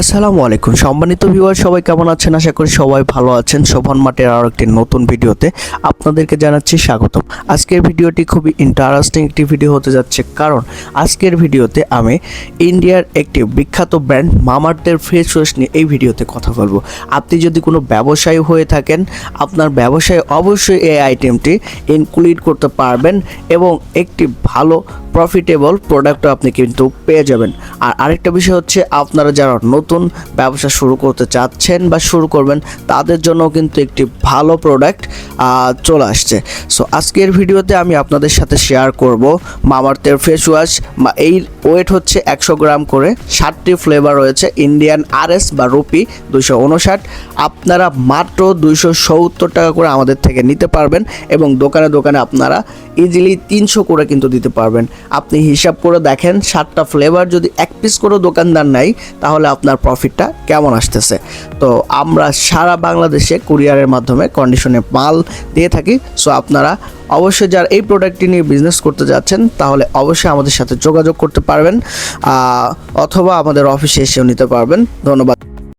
আসসালামু আলাইকুম। সম্মানিত ভিউয়ার সবাই কেমন আছেন? আশা করি সবাই ভালো আছেন। শোভন মাঠের আরও একটি নতুন ভিডিওতে আপনাদেরকে জানাচ্ছি স্বাগতম। আজকের ভিডিওটি খুবই ইন্টারেস্টিং একটি ভিডিও হতে যাচ্ছে কারণ আজকের ভিডিওতে আমি ইন্ডিয়ার একটি বিখ্যাত ব্র্যান্ড মামার্থের ফেস ওয়াশ নিয়ে এই ভিডিওতে কথা বলব। আপনি যদি কোনো ব্যবসায়ী হয়ে থাকেন, আপনার ব্যবসায় অবশ্যই এই আইটেমটি ইনক্লুড করতে পারবেন এবং একটি ভালো প্রফিটেবল প্রোডাক্টও আপনি কিন্তু পেয়ে যাবেন। আর আরেকটা বিষয় হচ্ছে, আপনারা যারা নতুন ব্যবসা শুরু করতে চাচ্ছেন বা শুরু করবেন, তাদের জন্য কিন্তু একটি ভালো প্রোডাক্ট চলে আসছে। সো আজকের ভিডিওতে আমি আপনাদের সাথে শেয়ার করব মামার্থের ফেস ওয়াশ এই ওয়েট হচ্ছে একশো গ্রাম করে। ষাটটি ফ্লেভার রয়েছে ইন্ডিয়ান আরএস বা রুপি দুইশো উনষাট। আপনারা মাত্র দুইশো সত্তর টাকা করে আমাদের থেকে নিতে পারবেন এবং দোকানে দোকানে আপনারা ইজিলি তিনশো করে কিন্তু দিতে পারবেন। আপনি হিসাব করে দেখেন, সাতটা ফ্লেভার যদি এক পিস করে দোকানদার নাই তাহলে আপনার প্রফিটটা কেমন আসতেছে? তো আমরা সারা বাংলাদেশে কুরিয়ারের মাধ্যমে কন্ডিশনে মাল দিয়ে থাকি। সো আপনারা অবশ্যই যারা এই প্রোডাক্টটি নিয়ে বিজনেস করতে যাচ্ছেন, তাহলে অবশ্যই আমাদের সাথে যোগাযোগ করতে পারবেন। অথবা আমাদের অফিসে এসেও নিতে পারবেন। ধন্যবাদ।